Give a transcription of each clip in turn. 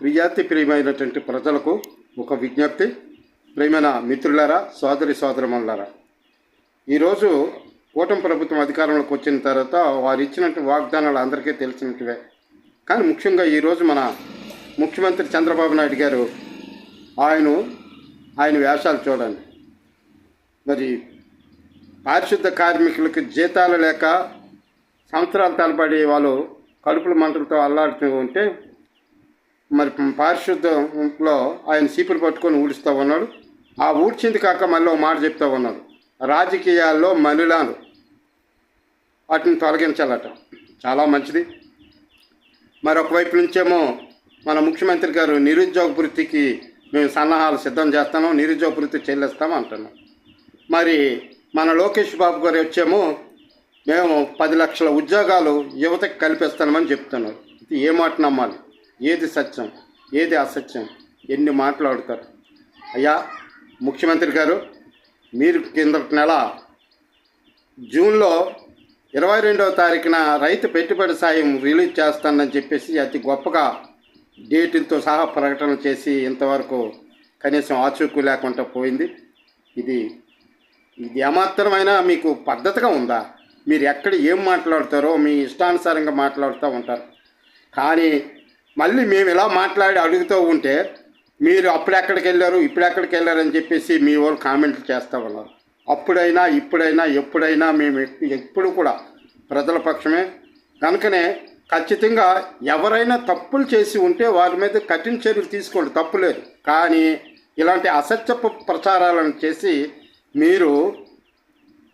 ప్రియాతి ప్రియమైనటువంటి ప్రజలకు ఒక విజ్ఞప్తి. ప్రియమైన మిత్రులారా సోదరి సోదరమల్లారా ఈరోజు కూటమి ప్రభుత్వం అధికారంలోకి వచ్చిన తర్వాత వారు ఇచ్చినట్టు వాగ్దానాలు అందరికీ తెలిసినట్టువే కానీ ముఖ్యంగా ఈరోజు మన ముఖ్యమంత్రి చంద్రబాబు నాయుడు గారు ఆయన ఆయన వేషాలు చూడండి. మరి పారిశుద్ధ కార్మికులకు జీతాలు లేక సంవత్సరాల తలబడి వాళ్ళు కడుపుల మంటలతో అల్లాడుతూ ఉంటే మరి పారిశుద్ధ్యంలో ఆయన సీపులు పట్టుకొని ఊడుస్తూ ఉన్నాడు. ఆ ఊడ్చింది కాక మళ్ళీ ఒక మాట చెప్తూ ఉన్నాడు. రాజకీయాల్లో మనులాను. వాటిని తొలగించాలట. చాలా మంచిది. మరి ఒకవైపు నుంచేమో మన ముఖ్యమంత్రి గారు నిరుద్యోగ వృత్తికి మేము సన్నాహాలు సిద్ధం చేస్తాము నిరుద్యోగ వృత్తి చెల్లిస్తాము అంటున్నాం. మరి మన లోకేష్ బాబు గారు వచ్చేమో మేము పది లక్షల ఉద్యోగాలు యువతకి కల్పిస్తామని చెప్తున్నారు. ఇది ఏ మాట నమ్మాలి? ఏది సత్యం ఏది అసత్యం? ఎన్ని మాట్లాడుతారు? అయ్యా ముఖ్యమంత్రి గారు మీరు కిందటి నెల జూన్లో ఇరవై రెండవ తారీఖున రైతు పెట్టుబడి సాయం రిలీజ్ చేస్తానని చెప్పేసి అతి గొప్పగా డేటులతో సహా ప్రకటన చేసి ఇంతవరకు కనీసం ఆచూకీ లేకుండా పోయింది. ఇది ఇది ఏమాత్రమైనా మీకు పద్ధతిగా ఉందా? మీరు ఎక్కడ ఏం మాట్లాడతారో మీ ఇష్టానుసారంగా మాట్లాడుతూ ఉంటారు. కానీ మళ్ళీ మేము ఇలా మాట్లాడి అడుగుతూ ఉంటే మీరు అప్పుడు ఎక్కడికి వెళ్ళారు ఇప్పుడు ఎక్కడికి వెళ్ళారు అని చెప్పేసి మీ వాళ్ళు కామెంట్లు చేస్తూ ఉన్నారు. అప్పుడైనా ఇప్పుడైనా ఎప్పుడైనా మేము ఎప్పుడు కూడా ప్రజల పక్షమే. కనుకనే ఖచ్చితంగా ఎవరైనా తప్పులు చేసి ఉంటే వారి మీద కఠిన చర్యలు తీసుకోండి తప్పులేదు కానీ ఇలాంటి అసత్యపు ప్రచారాలను చేసి మీరు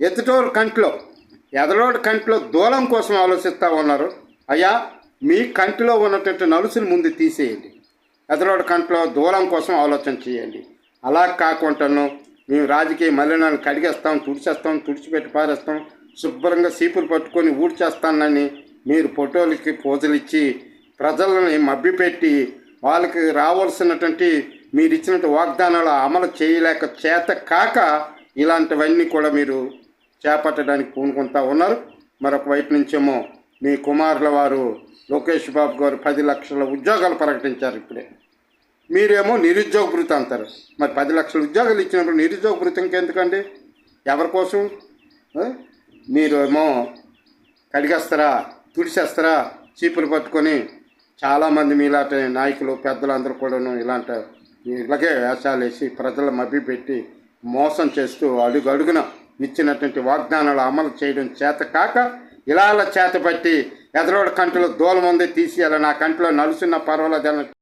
ఎదుటోడు కంట్లో ఎదరోడి కంట్లో దూలం కోసం ఆలోచిస్తూ ఉన్నారు. అయ్యా మీ కంటిలో ఉన్నటువంటి నలుసుని ముందు తీసేయండి. ఎదరోడి కంట్లో దూరం కోసం ఆలోచన చేయండి. అలా కాకుండాను మేము రాజకీయ మలినాలు కడిగేస్తాం తుడిచేస్తాం తుడిచిపెట్టి పారేస్తాం శుభ్రంగా సీపులు పట్టుకొని ఊడ్చేస్తానని మీరు ఫోటోలకి పోజులు ఇచ్చి ప్రజలని మభ్యపెట్టి వాళ్ళకి రావాల్సినటువంటి మీరు ఇచ్చినటువంటి వాగ్దానాలు అమలు చేయలేక చేత కాక ఇలాంటివన్నీ కూడా మీరు చేపట్టడానికి పూనుకుంటా ఉన్నారు. మరొక వైపు నుంచేమో మీ కుమారుల వారు లోకేష్ బాబు గారు పది లక్షల ఉద్యోగాలు ప్రకటించారు ఇప్పుడే. మీరేమో నిరుద్యోగ భృతి అంటారు. మరి పది లక్షల ఉద్యోగాలు ఇచ్చినప్పుడు నిరుద్యోగ భృతి ఇంకెందుకండి? ఎవరి కోసం? మీరేమో కడిగేస్తారా తుడిచేస్తారా చీపులు పట్టుకొని చాలామంది మీలాంటి నాయకులు పెద్దలందరూ కూడాను ఇలాంటి ఇలాగే వేషాలు వేసి ప్రజల మభ్యపెట్టి మోసం చేస్తూ అడుగు అడుగున ఇచ్చినటువంటి వాగ్దానాలు అమలు చేయడం చేత కాక ఇలా చేతపట్టి ఎదరోడు కంటిలో దూలం ఉంది తీసేయాలి. నా కంటిలో నలుసున్న పర్వాలేదని